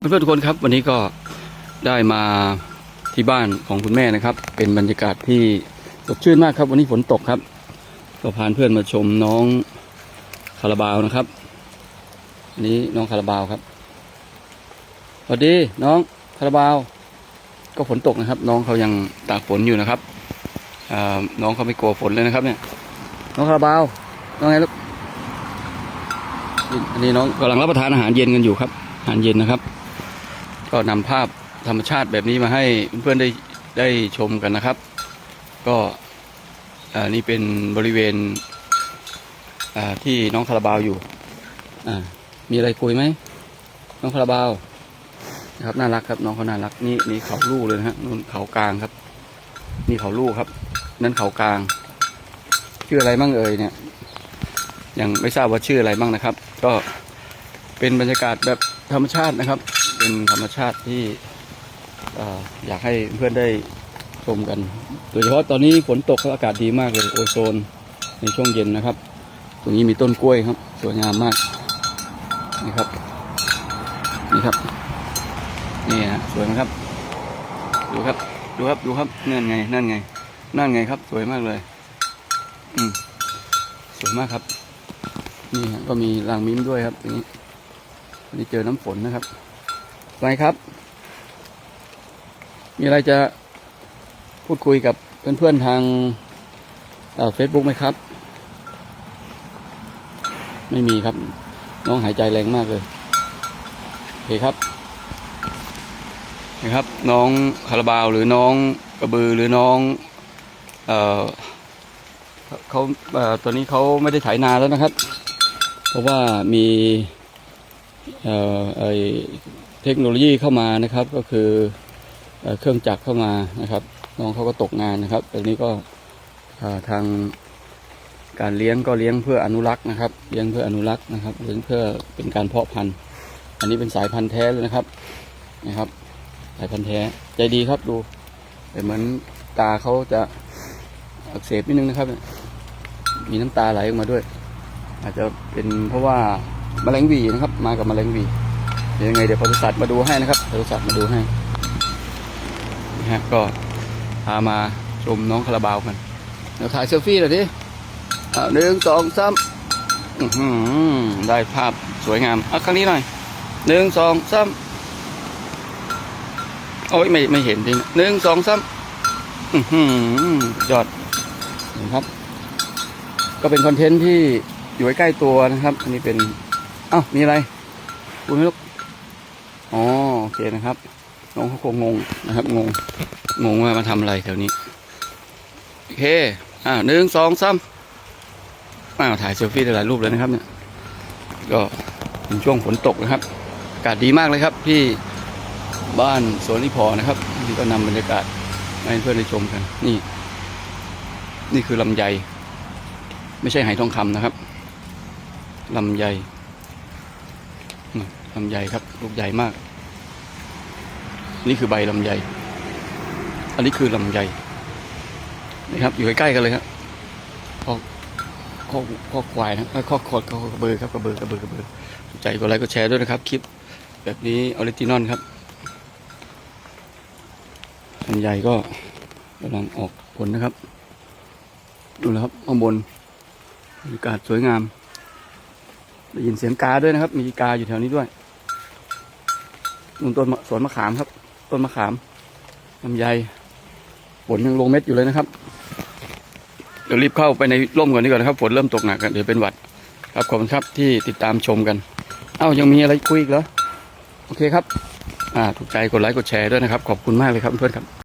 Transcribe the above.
เพื่อนๆทุกคนครับวันนี้ก็ได้มาที่บ้านของคุณแม่นะครับ เป็นบรรยากาศที่สดชื่นมากครับ วันนี้ฝนตกครับ ก็พาเพื่อนมาชมน้องคาราบาวนะครับอันนี้น้องคาราบาวครับสวัสดีน้องคาราบาว ก็ฝนตกนะครับ น้องเขายังตากฝนอยู่นะครับน้องเขาไม่กลัวฝนเลยนะครับ เนี่ย น้องคาราบาวน้องไงลูกอันนี้น้องกำลังรับประทานอาหารเย็นกันอยู่ครับอาหารเย็นนะครับ ก็นำภาพธรรมชาติแบบนี้มาให้เพื่อนๆได้ได้ชมกันนะครับ ก็อ่านี่เป็นบริเวณอ่าที่น้องคาราบาวอยู่อ่ามีอะไรคุยไหมน้องคาราบาวนะครับน่ารักครับ น้องเขาน่ารักนี่นี่เขาลูกเลยนะฮะนู่นเขากลางครับ นี่เขาลูกครับ นั่นเขากลาง ชื่ออะไรบ้างเอ่ยเนี่ย ยังไม่ทราบว่าชื่ออะไรบ้างนะครับ ก็เป็นบรรยากาศแบบธรรมชาตินะครับ เป็นธรรมชาติที่อยากให้เพื่อนได้ชมกัน โดยเฉพาะตอนนี้ฝนตกอากาศดีมากเลยโอโซนในช่วงเย็นนะครับ ตรงนี้มีต้นกล้วยครับ สวยงามมากนี่ครับ นี่ครับ นี่ฮะสวยไหมครับ ดูครับ ดูครับ ดูครับ นั่นไง นั่นไง นั่นไงครับ สวยมากเลย อืม สวยมากครับ นี่ฮะก็มีรางมิ้มด้วยครับตรงนี้นนี้เจอน้ำฝนนะครับ ไปครับ มีอะไรจะพูดคุยกับเพื่อนๆทางเฟซบุ๊กไหมครับ ไม่มีครับ น้องหายใจแรงมากเลยโอเคครับนะครับ น้องคาราบาวหรือน้องกระบือหรือน้อง เออเขาเออตอนนี้เขาไม่ได้ไถนาแล้วนะครับ เพราะว่ามี เอ่อไอ เทคโนโลยีเข้ามานะครับ ก็คือเครื่องจักรเข้ามานะครับ น้องเขาก็ตกงานนะครับตอนนี้ก็ทางการเลี้ยงก็เลี้ยงเพื่ออนุรักษ์นะครับ เลี้ยงเพื่ออนุรักษ์นะครับเลี้ยงเพื่อเป็นการเพาะพันธุ์ อันนี้เป็นสายพันธุ์แท้เลยนะครับนะครับ สายพันธุ์แท้ใจดีครับดู แต่เหมือนตาเขาจะอักเสบนิดนึงนะครับ มีน้ำตาไหลออกมาด้วย อาจจะเป็นเพราะว่าแมลงวีนะครับ มากับแมลงวี ยังไงเดี๋ยวปศุสัตว์มาดูให้นะครับปศุสัตว์มาดูให้นะฮะก็พามาชมน้องคาราบาวกันเดี๋ยวถ่ายเซลฟี่หน่อยดิหนึ่งสองสามได้ภาพสวยงามอะครั้งนี้หน่อยหนึ่งสองสามโอ้ยไม่ไม่เห็นจริงหนึ่งสองสามยอดเห็นครับ ก็เป็นคอนเทนต์ที่อยู่ใกล้ตัวนะครับ อันนี้เป็นเอ้ามีอะไรคุณลูก อ๋อโอเคนะครับน้องเขาคงงงนะครับ งงงงว่ามาทำอะไรแถวนี้โอเคอ่าหนึ่งสองสามอ้าวถ่ายเซลฟี่ได้หลายรูปเลยนะครับเนี่ยก็เป็นช่วงฝนตกนะครับอากาศดีมากเลยครับที่บ้านสวนนิพอนะครับนี่ก็นำบรรยากาศมาให้เพื่อนได้ชมกันนี่ นี่คือลำไย ไม่ใช่ไหทองคำนะครับลำไย ลำไยครับ ลูกใหญ่มาก นี่คือใบลำไย อันนี้คือลำไยนะครับ อยู่ใกล้ๆกันเลยครับข้อข้อข้อควายนะข้อขอดข้อกระเบือครับกระเบือกระเบือกระเบือสนใจกดไลค์กดแชร์ด้วยนะครับ คลิป แบบนี้ออริจินอลครับลำไยก็กำลังออกผลนะครับ ดูนะครับข้างบนบรรยากาศสวยงาม ได้ยินเสียงกาด้วยนะครับ มีกาอยู่แถวนี้ด้วยนุ่นต้นสวนมะขามครับ ต้นมะขามลำไยฝนยังลงเม็ดอยู่เลยนะครับ เดี๋ยวรีบเข้าไปในร่มก่อนดีกว่านะครับ ฝนเริ่มตกหนักกันเดี๋ยวเป็นหวัด ครับขอบคุณครับที่ติดตามชมกัน เอ้ายังมีอะไรคุยอีกเหรอ โอเคครับ อ่า ถูกใจกดไลค์กดแชร์ด้วยนะครับ ขอบคุณมากเลยครับเพื่อนครับ